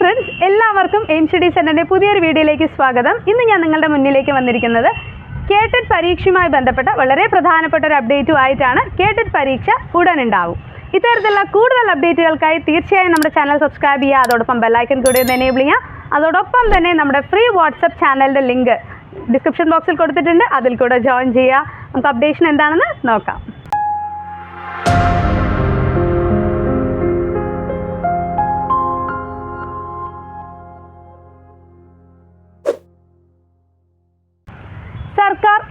Friends എല്ലാവർക്കും aim study സെന്ററിന്റെ പുതിയൊരു വീഡിയോയിലേക്ക് സ്വാഗതം. ഇന്ന് ഞാൻ നിങ്ങളുടെ മുന്നിലേക്ക് വന്നിരിക്കുന്നത് കേട്ടഡ് പരീക്ഷയുമായി ബന്ധപ്പെട്ട വളരെ പ്രധാനപ്പെട്ട ഒരു അപ്ഡേറ്റും ആയിട്ടാണ് കേട്ടഡ് പരീക്ഷ ഉടൻ ഉണ്ടാവും ഇത്തരത്തിലുള്ള കൂടുതൽ അപ്ഡേറ്റുകൾക്കായി തീർച്ചയായും നമ്മുടെ ചാനൽ സബ്സ്ക്രൈബ് ചെയ്യുക അതോടൊപ്പം ബെല്ലൈക്കൻ കൂടി ഒന്ന് എനേബിൾ ചെയ്യുക. അതോടൊപ്പം തന്നെ നമ്മുടെ ഫ്രീ വാട്സപ്പ് ചാനലിന്റെ ലിങ്ക് ഡിസ്ക്രിപ്ഷൻ ബോക്സിൽ കൊടുത്തിട്ടുണ്ട്. അതിൽ കൂടെ ജോയിൻ ചെയ്യുക. നമുക്ക് അപ്ഡേഷൻ എന്താണെന്ന് നോക്കാം.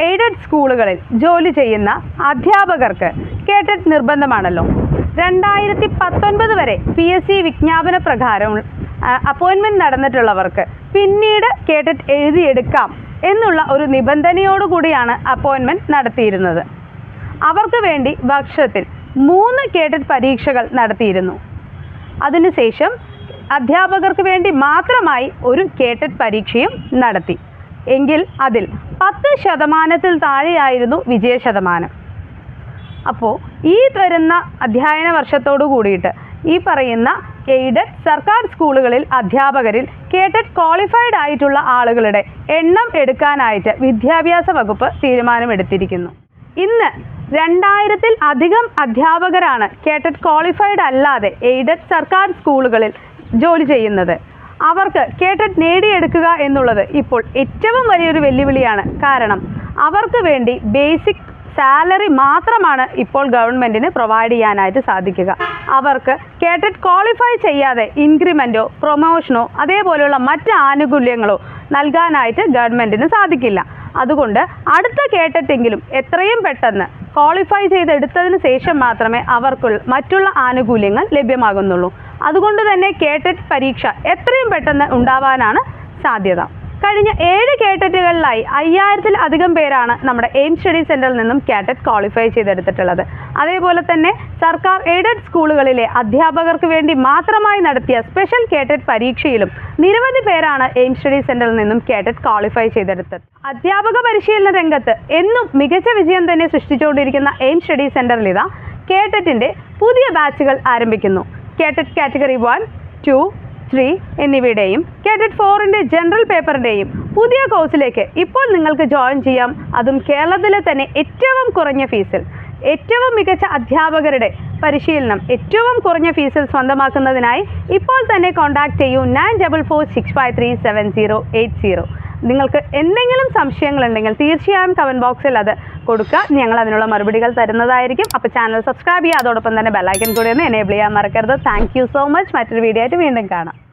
എയ്ഡഡ് സ്കൂളുകളിൽ ജോലി ചെയ്യുന്ന അധ്യാപകർക്ക് കേട്ടറ്റ് നിർബന്ധമാണല്ലോ. രണ്ടായിരത്തി പത്തൊൻപത് വരെ പി എസ് സി വിജ്ഞാപന പ്രകാരം അപ്പോയിൻമെന്റ് നടന്നിട്ടുള്ളവർക്ക് പിന്നീട് കേട്ടറ്റ് എഴുതിയെടുക്കാം എന്നുള്ള ഒരു നിബന്ധനയോടുകൂടിയാണ് അപ്പോയിൻമെന്റ് നടത്തിയിരുന്നത്. അവർക്ക് വേണ്ടി വർഷത്തിൽ മൂന്ന് കേട്ടറ്റ് പരീക്ഷകൾ നടത്തിയിരുന്നു. അതിനുശേഷം അധ്യാപകർക്ക് വേണ്ടി മാത്രമായി ഒരു കേട്ടറ്റ് പരീക്ഷയും നടത്തി. എങ്കിൽ അതിൽ പത്ത് ശതമാനത്തിൽ താഴെയായിരുന്നു വിജയ ശതമാനം. അപ്പോൾ ഈ വരുന്ന അധ്യയന വർഷത്തോടു കൂടിയിട്ട് ഈ പറയുന്ന എയ്ഡഡ് സർക്കാർ സ്കൂളുകളിൽ അധ്യാപകരിൽ കേട്ടഡ് ക്വാളിഫൈഡ് ആയിട്ടുള്ള ആളുകളുടെ എണ്ണം എടുക്കാനായിട്ട് വിദ്യാഭ്യാസ വകുപ്പ് തീരുമാനമെടുത്തിരിക്കുന്നു. ഇന്ന് രണ്ടായിരത്തിൽ അധികം അധ്യാപകരാണ് കേട്ടഡ് ക്വാളിഫൈഡ് അല്ലാതെ എയ്ഡഡ് സർക്കാർ സ്കൂളുകളിൽ ജോലി ചെയ്യുന്നത്. അവർക്ക് കേട്ടറ്റ് നേടിയെടുക്കുക എന്നുള്ളത് ഇപ്പോൾ ഏറ്റവും വലിയൊരു വെല്ലുവിളിയാണ്. കാരണം അവർക്ക് വേണ്ടി ബേസിക് സാലറി മാത്രമാണ് ഇപ്പോൾ ഗവൺമെന്റിന് പ്രൊവൈഡ് ചെയ്യാനായിട്ട് സാധിക്കുക. അവർക്ക് കേട്ടറ്റ് ക്വാളിഫൈ ചെയ്യാതെ ഇൻക്രിമെന്റോ പ്രൊമോഷനോ അതേപോലെയുള്ള മറ്റ് ആനുകൂല്യങ്ങളോ നൽകാനായിട്ട് ഗവൺമെന്റിന് സാധിക്കില്ല. അതുകൊണ്ട് അടുത്ത കേട്ടിട്ടെങ്കിലും എത്രയും പെട്ടെന്ന് ക്വാളിഫൈ ചെയ്തെടുത്തതിന് ശേഷം മാത്രമേ അവർക്കുള്ള മറ്റുള്ള ആനുകൂല്യങ്ങൾ ലഭ്യമാകുന്നുള്ളൂ. അതുകൊണ്ട് തന്നെ കേട്ടറ്റ് പരീക്ഷ എത്രയും പെട്ടെന്ന് ഉണ്ടാവാനാണ് സാധ്യത. കഴിഞ്ഞ ഏഴ് കേട്ടറ്റുകളിലായി അയ്യായിരത്തിൽ അധികം പേരാണ് നമ്മുടെ എയിം സ്റ്റഡി സെന്ററിൽ നിന്നും കാറ്ററ്റ് ക്വാളിഫൈ ചെയ്തെടുത്തിട്ടുള്ളത്. അതേപോലെ തന്നെ സർക്കാർ എയ്ഡഡ് സ്കൂളുകളിലെ അധ്യാപകർക്ക് വേണ്ടി മാത്രമായി നടത്തിയ സ്പെഷ്യൽ കേട്ടറ്റ് പരീക്ഷയിലും നിരവധി പേരാണ് എയിം സ്റ്റഡി സെന്ററിൽ നിന്നും കേട്ടറ്റ് ക്വാളിഫൈ ചെയ്തെടുത്തത്. അധ്യാപക പരിശീലന രംഗത്ത് എന്നും മികച്ച വിജയം തന്നെ സൃഷ്ടിച്ചുകൊണ്ടിരിക്കുന്ന എയിം സ്റ്റഡി സെന്ററിൽ ഇതാ കേട്ടറ്റിന്റെ പുതിയ ബാച്ചുകൾ ആരംഭിക്കുന്നു. Cadet category one two three എന്നിവയുടെയും cadet ഫോറിന്റെ ജനറൽ പേപ്പറിന്റെയും പുതിയ കോഴ്സിലേക്ക് ഇപ്പോൾ നിങ്ങൾക്ക് ജോയിൻ ചെയ്യാം. അതും കേരളത്തിലെ തന്നെ ഏറ്റവും കുറഞ്ഞ ഫീസിൽ ഏറ്റവും മികച്ച അധ്യാപകരുടെ പരിശീലനം ഏറ്റവും കുറഞ്ഞ ഫീസിൽ സ്വന്തമാക്കുന്നതിനായി ഇപ്പോൾ തന്നെ കോൺടാക്ട് ചെയ്യൂ. Nine double four six five three seven zero eight zero നിങ്ങൾക്ക് എന്തെങ്കിലും സംശയങ്ങളുണ്ടെങ്കിൽ തീർച്ചയായും കമന്റ് ബോക്സിൽ അത് കൊടുക്കുക. ഞങ്ങൾ അതിനുള്ള മറുപടികൾ തരുന്നതായിരിക്കും. അപ്പോൾ ചാനൽ സബ്സ്ക്രൈബ് ചെയ്യുക. അതോടൊപ്പം തന്നെ ബെല്ലൈക്കൻ കൂടി ഒന്ന് എനേബിൾ ചെയ്യാൻ മറക്കരുത്. താങ്ക് സോ മച്ച് മറ്റൊരു വീഡിയോ ആയിട്ട് വീണ്ടും കാണാം.